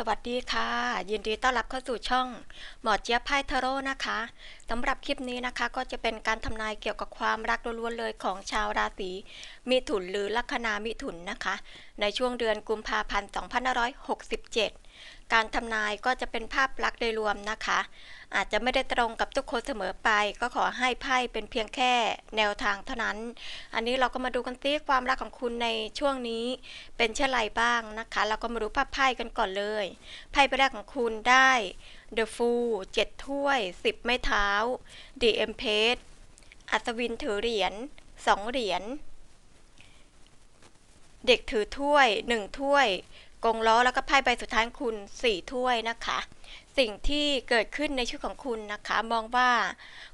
สวัสดีค่ะ ยินดีต้อนรับเข้าสู่ช่อง หมอเจี๊ยบไพ่ทโร่นะคะสำหรับคลิปนี้นะคะก็จะเป็นการทำนายเกี่ยวกับความรักล้วนๆเลยของชาวราศีมิถุนหรือลัคนามิถุนนะคะ ในช่วงเดือนกุมภาพันธ์ 2567 การทำนายก็จะเป็นภาพลักษณ์โดยรวมนะคะ อาจจะไม่ได้ตรงกับทุกคนเสมอไป ก็ขอให้ไพ่เป็นเพียงแค่แนวทางเท่านั้น อันนี้เราก็มาดูกันซิความรักของคุณในช่วงนี้เป็นเช่นไรบ้างนะคะ เราก็มาดูภาพไพ่กันก่อนเลยไพ่ใบแรกของคุณได้ The Fool 7ถ้วย 10 ไม้เท้า The Empress อัศวินถือเหรียญ2เหรียญเด็กถือถ้วย 1 ถ้วย กงล้อแล้วก็ไพ่ใบสุดท้ายคุณ 4 ถ้วยนะคะ สิ่งที่เกิดขึ้นในชีวิตของคุณนะคะ มองว่า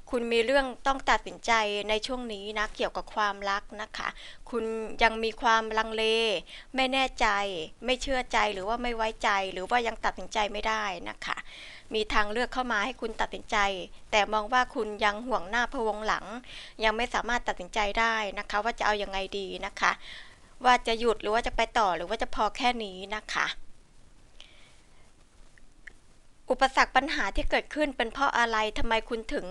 คุณมีเรื่องต้องตัดสินใจในช่วงนี้นะเกี่ยวกับความรักนะคะ คุณยังมีความลังเล ไม่แน่ใจ ไม่เชื่อใจหรือว่าไม่ไว้ใจ หรือว่ายังตัดสินใจไม่ได้นะคะ มีทางเลือกเข้ามาให้คุณตัดสินใจ แต่มองว่าคุณยังห่วงหน้าพะวงหลัง ยังไม่สามารถตัดสินใจได้นะคะ ว่าจะเอาอยัางไงดีนะคะ ว่าจะหยุดหรือว่าจะไปต่อหรือว่าจะพอแค่นี้นะคะ อุปสรรคปัญหาที่เกิดขึ้นเป็นเพราะอะไรทำไมคุณถึง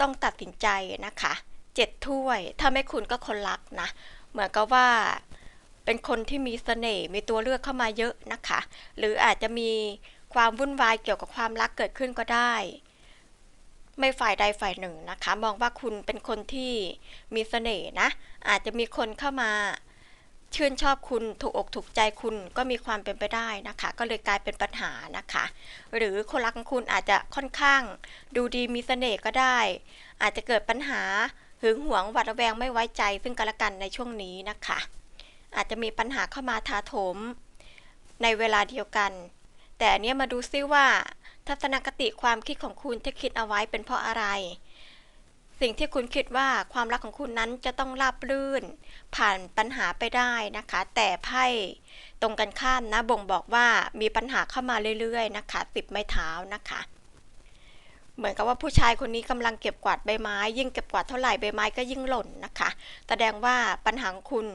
ต้องตัดสินใจนะคะเจ็ดถ้วย ถ้าไม่คุณก็คนรักนะ เหมือนกับว่าเป็นคนที่มีเสน่ห์มีตัวเลือกเข้ามาเยอะนะคะ หรืออาจจะมีความวุ่นวายเกี่ยวกับความรักเกิดขึ้นก็ได้ ไม่ฝ่ายใดฝ่ายหนึ่งนะคะ มองว่าคุณเป็นคนที่มีเสน่ห์นะ อาจจะมีคนเข้ามา ชื่นชอบคุณถูกอกถูกใจคุณก็มีความเป็นไปได้นะคะ ก็เลยกลายเป็นปัญหานะคะ หรือคนรักของคุณอาจจะค่อนข้าง ดูดีมีเสน่ห์ก็ได้ อาจจะเกิดปัญหาหึงหวงหวาดระแวงไม่ไว้ใจ ซึ่งกันและกันในช่วงนี้นะคะ อาจจะมีปัญหาเข้ามาถาโถมในเวลาเดียวกัน แต่อันเนี้ยมาดูซิว่า ทัศนคติความคิดของคุณที่คิดเอาไว้เป็นเพราะอะไร สิ่งที่คุณคิดว่าความรักของคุณนั้นจะต้องราบรื่น ผ่านปัญหาไปได้นะคะ แต่ไพ่ตรงกันข้ามนะบ่งบอกว่ามีปัญหาเข้ามาเรื่อยๆนะคะสิบไม้เท้านะคะ เหมือนกับว่าผู้ชายคนนี้กำลังเก็บกวาดใบไม้ ยิ่งเก็บกวาดเท่าไหร่ใบไม้ก็ยิ่งหล่นนะคะ แสดงว่าปัญหาคุณ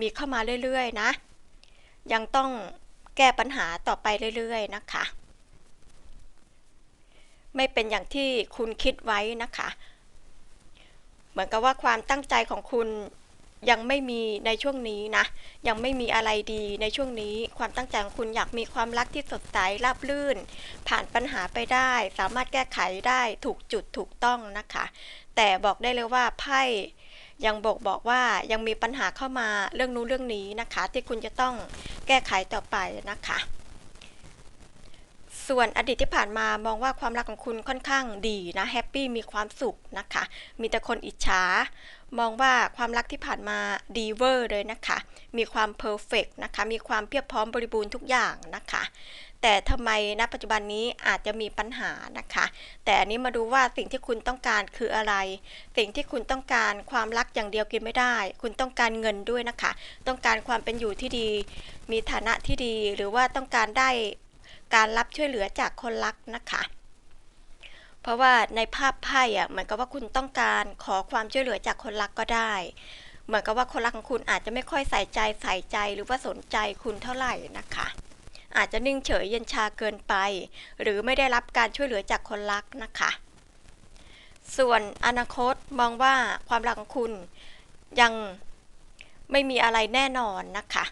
มีเข้ามาเรื่อยๆนะ ยังต้องแก้ปัญหาต่อไปเรื่อยๆนะคะ ไม่เป็นอย่างที่คุณคิดไว้นะคะ เหมือนกับว่าความตั้งใจของคุณยังไม่มีในช่วงนี้นะ ยังไม่มีอะไรดีในช่วงนี้ ความตั้งใจของคุณอยากมีความรักที่สดใสราบรื่น ผ่านปัญหาไปได้ สามารถแก้ไขได้ถูกจุดถูกต้องนะคะ แต่บอกได้เลยว่าไพ่ยังบอกบอกว่ายังมีปัญหาเข้ามาเรื่องนู้นเรื่องนี้นะคะ ที่คุณจะต้องแก้ไขต่อไปนะคะ ส่วนอดีตที่ผ่านมามองว่าความรักของคุณค่อนข้างดีนะแฮปปี้มีความสุขนะคะ มีแต่คนอิจฉามองว่าความรักที่ผ่านมาดีเวอร์เลยนะคะ มีความเพอร์เฟกนะคะ มีความเพียบพร้อมบริบูรณ์ทุกอย่างนะคะ แต่ทำไมณปัจจุบันนี้อาจจะมีปัญหานะคะ แต่อันนี้มาดูว่าสิ่งที่คุณต้องการคืออะไร สิ่งที่คุณต้องการความรักอย่างเดียวกินไม่ได้ คุณต้องการเงินด้วยนะคะ ต้องการความเป็นอยู่ที่ดี มีฐานะที่ดี หรือว่าต้องการได้ การรับช่วยเหลือจากคนรักนะคะ เพราะว่าในภาพไพ่อะเหมือนกับว่าคุณต้องการขอความช่วยเหลือจากคนรักก็ได้ เหมือนกับว่าคนรักของคุณอาจจะไม่ค่อยใส่ใจใส่ใจหรือว่าสนใจคุณเท่าไหร่นะคะ อาจจะนิ่งเฉยเย็นชาเกินไป หรือไม่ได้รับการช่วยเหลือจากคนรักนะคะ ส่วนอนาคตมองว่าความรักของคุณยังไม่มีอะไรแน่นอนนะคะ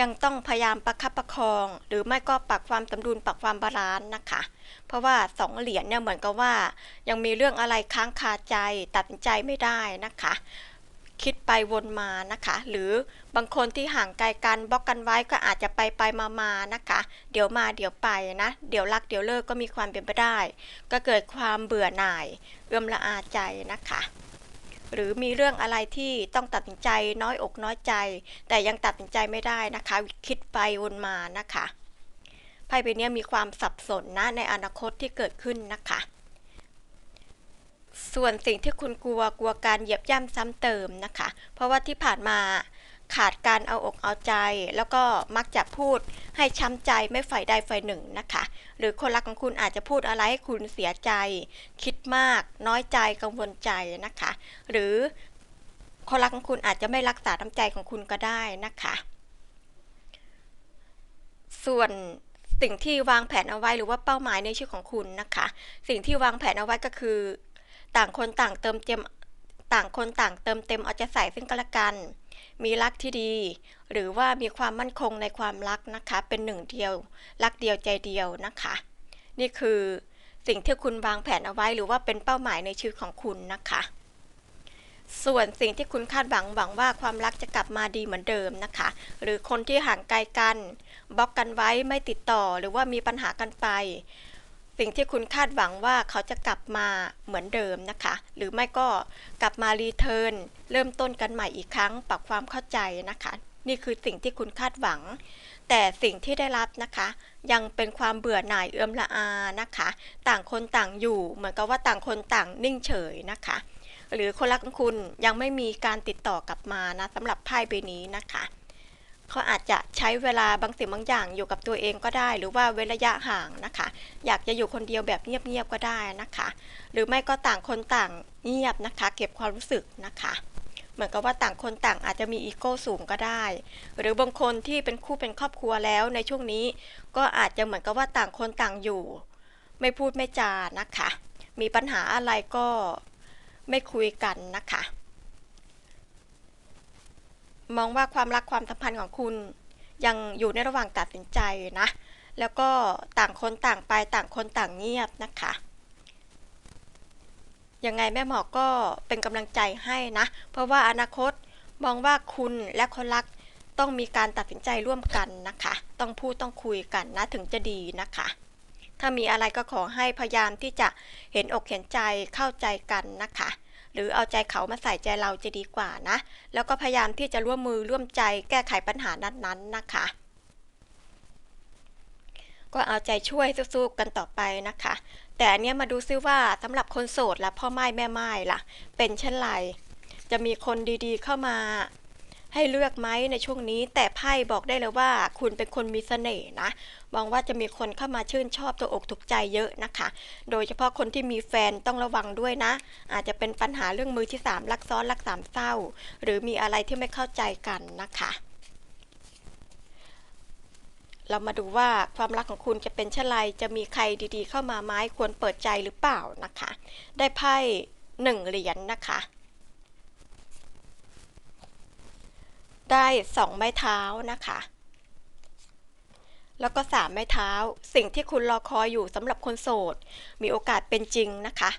ยังต้องพยายามประคับประคอง หรือไม่ก็ปรับความสมดุลปรับความบาลานซ์นะคะ เพราะว่าสองเหรียญเนี่ยเหมือนกับว่า ยังมีเรื่องอะไรค้างคาใจตัดใจไม่ได้นะคะ คิดไปวนมานะคะ หรือบางคนที่ห่างไกลกันบล็อกกันไว้ก็อาจจะไปไปมามานะคะ เดี๋ยวมาเดี๋ยวไปนะ เดี๋ยวรักเดี๋ยวเลิกก็มีความเป็นไปได้ ก็เกิดความเบื่อหน่ายเอื้อมละอาใจนะคะ หรือมีเรื่องอะไรที่ต้องตัดสินใจน้อยอกน้อยใจ แต่ยังตัดสินใจไม่ได้นะคะ คิดไปวนมานะคะไพ่ใบนี้มีความสับสนนะในอนาคตที่เกิดขึ้นนะคะ ส่วนสิ่งที่คุณกลัวกลัวการเหยียบย่ำซ้ำเติมนะคะ เพราะว่าที่ผ่านมา ขาดการเอาอกเอาใจ แล้วก็มักจะพูดให้ช้ำใจไม่ฝ่ายใดฝ่ายหนึ่งนะคะ หรือคนรักของคุณอาจจะพูดอะไรให้คุณเสียใจ คิดมาก น้อยใจกังวลใจนะคะ หรือคนรักของคุณอาจจะไม่รักษาน้ำใจของคุณก็ได้นะคะ ส่วนสิ่งที่วางแผนเอาไว้หรือว่าเป้าหมายในชีวิตของคุณนะคะ สิ่งที่วางแผนเอาไว้ก็คือ ต่างคนต่างเติมเต็มต่างคนต่างเติมเต็มเอาใจใส่ซึ่งกันและกัน มีรักที่ดี หรือว่ามีความมั่นคงในความรักนะคะ เป็นหนึ่งเดียว รักเดียวใจเดียวนะคะ นี่คือสิ่งที่คุณวางแผนเอาไว้ หรือว่าเป็นเป้าหมายในชีวิตของคุณนะคะ ส่วนสิ่งที่คุณคาดหวังหวังว่าความรักจะกลับมาดีเหมือนเดิมนะคะ หรือคนที่ห่างไกลกันบล็อกกันไว้ไม่ติดต่อหรือว่ามีปัญหากันไป สิ่งที่คุณคาดหวังว่าเขาจะกลับมาเหมือนเดิมนะคะ หรือไม่ก็กลับมารีเทิร์นเริ่มต้นกันใหม่อีกครั้ง ปรับความเข้าใจนะคะ นี่คือสิ่งที่คุณคาดหวัง แต่สิ่งที่ได้รับนะคะ ยังเป็นความเบื่อหน่ายเอื้อมละอานะคะ ต่างคนต่างอยู่ เหมือนกับว่าต่างคนต่างนิ่งเฉยนะคะ หรือคนรักของคุณยังไม่มีการติดต่อกลับมานะสำหรับไพ่ใบนี้นะคะ เขาอาจจะใช้เวลาบางสิ่งบางอย่างอยู่กับตัวเองก็ได้ หรือว่าเว้นระยะห่างนะคะ อยากจะอยู่คนเดียวแบบเงียบๆก็ได้นะคะ หรือไม่ก็ต่างคนต่างเงียบนะคะ เก็บความรู้สึกนะคะเหมือนกับว่าต่างคนต่างอาจจะมีอีโก้สูงก็ได้ หรือบางคนที่เป็นคู่เป็นครอบครัวแล้วในช่วงนี้ ก็อาจจะเหมือนกับว่าต่างคนต่างอยู่ ไม่พูดไม่จานะคะ มีปัญหาอะไรก็ไม่คุยกันนะคะ มองว่าความรักความสัมพันธ์ของคุณ ยังอยู่ในระหว่างตัดสินใจนะ แล้วก็ต่างคนต่างไปต่างคนต่างเงียบนะคะยังไงแม่หมอก็เป็นกำลังใจให้นะ เพราะว่าอนาคตมองว่าคุณและคนรักต้องมีการตัดสินใจร่วมกันนะคะ ต้องพูดต้องคุยกันนะถึงจะดีนะคะ ถ้ามีอะไรก็ขอให้พยายามที่จะเห็นอกเห็นใจเข้าใจกันนะคะ หรือเอาใจเขามาใส่ใจเราจะดีกว่านะ แล้วก็พยายามที่จะร่วมมือร่วมใจแก้ไขปัญหานั้นๆนะคะ ก็เอาใจช่วยสู้ๆกันต่อไปนะคะ แต่อันเนี้ยมาดูซิว่าสำหรับคนโสดและพ่อไม้แม่ไม้ล่ะ เป็นเช่นไรจะมีคนดีๆเข้ามา ให้เลือกไหมในช่วงนี้ แต่ไพ่บอกได้เลยว่า คุณเป็นคนมีเสน่ห์นะมองว่าจะมีคนเข้ามาชื่นชอบตัวอกถูกใจเยอะนะคะ โดยเฉพาะคนที่มีแฟนต้องระวังด้วยนะ อาจจะเป็นปัญหาเรื่องมือที่สามรักซ้อนรักสามเศร้า หรือมีอะไรที่ไม่เข้าใจกันนะคะเรามาดูว่าความรักของคุณจะเป็นเช่นไร จะมีใครดีๆ เข้ามาไหมควรเปิดใจหรือเปล่านะคะ ได้ไพ่หนึ่งเหรียญนนะคะ ได้สองไม้เท้านะคะ แล้วก็สามไม้เท้า สิ่งที่คุณรอคอยอยู่สำหรับคนโสด มีโอกาสเป็นจริงนะคะ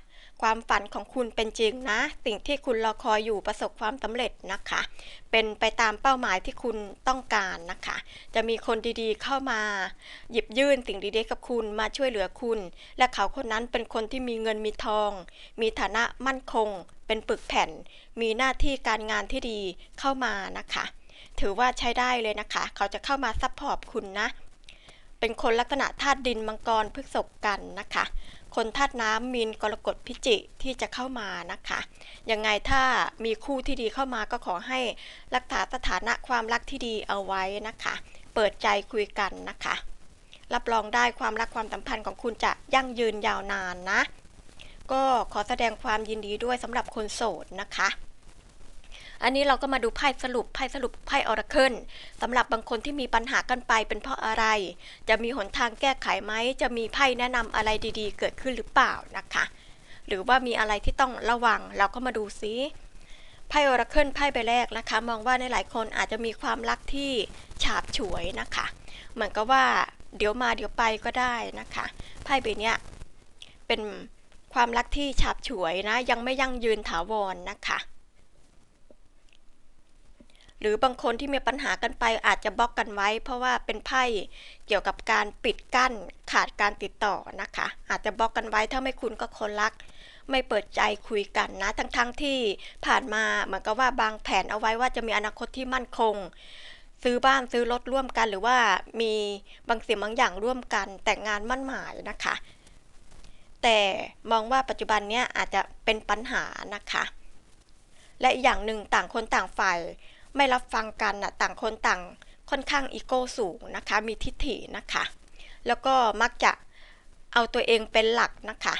ความฝันของคุณเป็นจริงนะ สิ่งที่คุณรอคอยอยู่ประสบความสำเร็จนะคะ เป็นไปตามเป้าหมายที่คุณต้องการนะคะ จะมีคนดีๆเข้ามา หยิบยื่นสิ่งดีๆกับคุณมาช่วยเหลือคุณ และเขาคนนั้นเป็นคนที่มีเงินมีทอง มีฐานะมั่นคง เป็นปึกแผ่น มีหน้าที่การงานที่ดีเข้ามานะคะ ถือว่าใช้ได้เลยนะคะ เขาจะเข้ามาซัพพอร์ตคุณนะ เป็นคนลักษณะธาตุดินมังกรพฤกษกันนะคะ คนธาตุน้ำมีนกรกฎพิจิที่จะเข้ามานะคะ ยังไงถ้ามีคู่ที่ดีเข้ามาก็ขอให้รักษาสถานะความรักที่ดีเอาไว้นะคะ เปิดใจคุยกันนะคะ รับรองได้ความรักความสัมพันธ์ของคุณจะยั่งยืนยาวนานนะ ก็ขอแสดงความยินดีด้วยสำหรับคนโสดนะคะ อันนี้เราก็มาดูไพ่สรุปไพ่สรุปไพ่ออราเคิลสำหรับบางคนที่มีปัญหากันไปเป็นเพราะอะไร จะมีหนทางแก้ไขไหมจะมีไพ่แนะนำอะไรดีๆ เกิดขึ้นหรือเปล่านะคะ หรือว่ามีอะไรที่ต้องระวังเราก็มาดูซิไพ่ออราเคิลไพ่ใบแรกนะคะ มองว่าในหลายคนอาจจะมีความรักที่ฉาบฉวยนะคะ เหมือนกับว่าเดี๋ยวมาเดี๋ยวไปก็ได้นะคะไพ่ใบเนี้ยเป็นความรักที่ฉาบฉวยนะ ยังไม่ยั่งยืนถาวรนะคะ หรือบางคนที่มีปัญหากันไปอาจจะบล็อกกันไว้ เพราะว่าเป็นไพ่เกี่ยวกับการปิดกั้นขาดการติดต่อนะคะ อาจจะบล็อกกันไว้ถ้าไม่คุณก็คนรัก ไม่เปิดใจคุยกันนะ ทั้งๆทที่ผ่านมาเหมือนกับว่าบางแผนเอาไว้ว่าจะมีอนาคตที่มั่นคง ซื้อบ้านซื้อรถร่วมกัน หรือว่ามีบางสิ่งบางอย่างร่วมกันแต่งงานมั่นหมายนะคะ แต่มองว่าปัจจุบันเนี้ยอาจจะเป็นปัญหานะคะ และอีกอย่างหนึ่งต่างคนต่างฝ่าย ไม่รับฟังกันนะต่างคนต่างค่อนข้างอีโก้สูงนะคะ มีทิฐินะคะ แล้วก็มักจะเอาตัวเองเป็นหลักนะคะ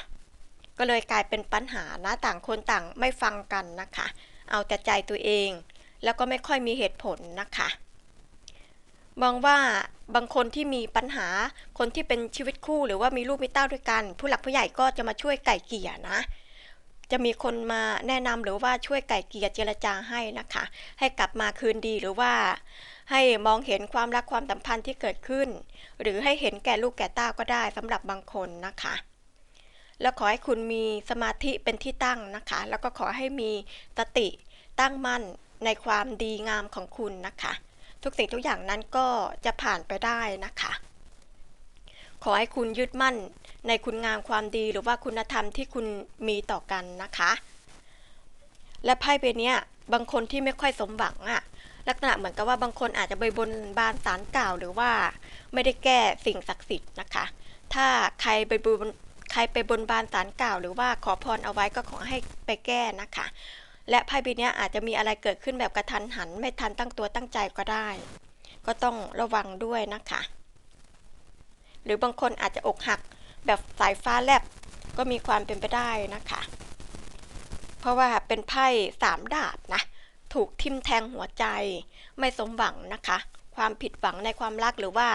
ก็เลยกลายเป็นปัญหานะต่างคนต่างไม่ฟังกันนะคะ เอาแต่ใจตัวเอง แล้วก็ไม่ค่อยมีเหตุผลนะคะมองว่าบางคนที่มีปัญหาคนที่เป็นชีวิตคู่หรือว่ามีลูกมีเต้าด้วยกัน ผู้หลักผู้ใหญ่ก็จะมาช่วยไก่เกลี่ยนะ จะมีคนมาแนะนำหรือว่าช่วยไก่เกลี่ยเจรจาให้นะคะ ให้กลับมาคืนดีหรือว่า ให้มองเห็นความรักความสัมพันธ์ที่เกิดขึ้น หรือให้เห็นแก่ลูกแก่ต้าก็ได้สำหรับบางคนนะคะ แล้วขอให้คุณมีสมาธิเป็นที่ตั้งนะคะ แล้วก็ขอให้มีสติตั้งมั่นในความดีงามของคุณนะคะ ทุกสิ่งทุกอย่างนั้นก็จะผ่านไปได้นะคะ ขอให้คุณยึดมั่นในคุณงามความดีหรือว่าคุณธรรมที่คุณมีต่อกันนะคะ และไพ่ใบนี้บางคนที่ไม่ค่อยสมหวังอะลักษณะเหมือนกับว่าบางคนอาจจะไปบนบานสารกล่าวหรือว่าไม่ได้แก้สิ่งศักดิ์สิทธิ์นะคะ ถ้าใครไปบนใครไปบนบานสารกล่าว หรือว่าขอพรเอาไว้ก็ขอให้ไปแก้นะคะ และไพ่ใบนี้อาจจะมีอะไรเกิดขึ้นแบบกระทันหัน ไม่ทันตั้งตัวตั้งใจก็ได้ ก็ต้องระวังด้วยนะคะ หรือบางคนอาจจะอกหักแบบสายฟ้าแลบก็มีความเป็นไปได้นะคะ เพราะว่าเป็นไพ่สามดาบนะ ถูกทิ่มแทงหัวใจไม่สมหวังนะคะ ความผิดหวังในความรักหรือว่า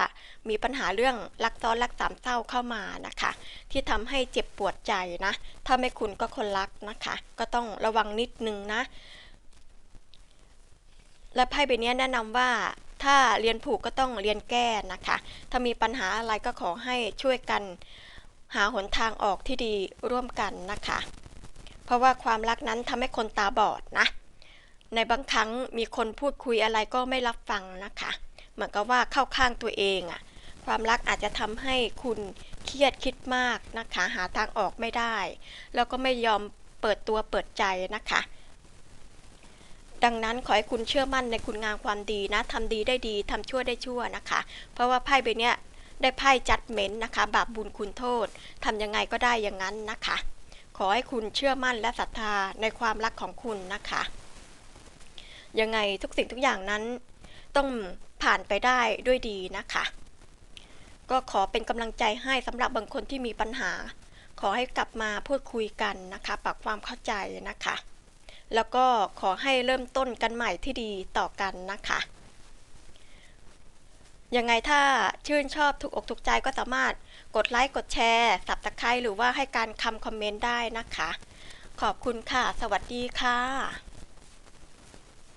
มีปัญหาเรื่องรักซ้อนรักสามเศร้าเข้ามานะคะ ที่ทำให้เจ็บปวดใจนะ ถ้าไม่คุณก็คนรักนะคะ ก็ต้องระวังนิดนึงนะ และไพ่ใบนี้แนะนำว่า ถ้าเรียนผูกก็ต้องเรียนแก้นะคะ ถ้ามีปัญหาอะไรก็ขอให้ช่วยกันหาหนทางออกที่ดีร่วมกันนะคะ เพราะว่าความรักนั้นทำให้คนตาบอดนะ ในบางครั้งมีคนพูดคุยอะไรก็ไม่รับฟังนะคะ เหมือนกับว่าเข้าข้างตัวเองอะความรักอาจจะทำให้คุณเครียดคิดมากนะคะ หาทางออกไม่ได้ แล้วก็ไม่ยอมเปิดตัวเปิดใจนะคะ ดังนั้นขอให้คุณเชื่อมั่นในคุณงามความดีนะทำดีได้ดีทำชั่วได้ชั่วนะคะ เพราะว่าไพ่ใบเนี้ยได้ไพ่จัดเม้นนะคะ บาปบุญคุณโทษทำยังไงก็ได้อย่างนั้นนะคะ ขอให้คุณเชื่อมั่นและศรัทธาในความรักของคุณนะคะ ยังไงทุกสิ่งทุกอย่างนั้น ต้องผ่านไปได้ด้วยดีนะคะ ก็ขอเป็นกำลังใจให้สำหรับบางคนที่มีปัญหา ขอให้กลับมาพูดคุยกันนะคะปรับความเข้าใจนะคะ แล้วก็ขอให้เริ่มต้นกันใหม่ที่ดีต่อกันนะคะยังไงถ้าชื่นชอบถูกอกถูกใจก็สามารถกดไลค์กดแชร์สับตะไคร้หรือว่าให้การคำคอมเมนต์ได้นะคะ ขอบคุณค่ะ สวัสดีค่ะ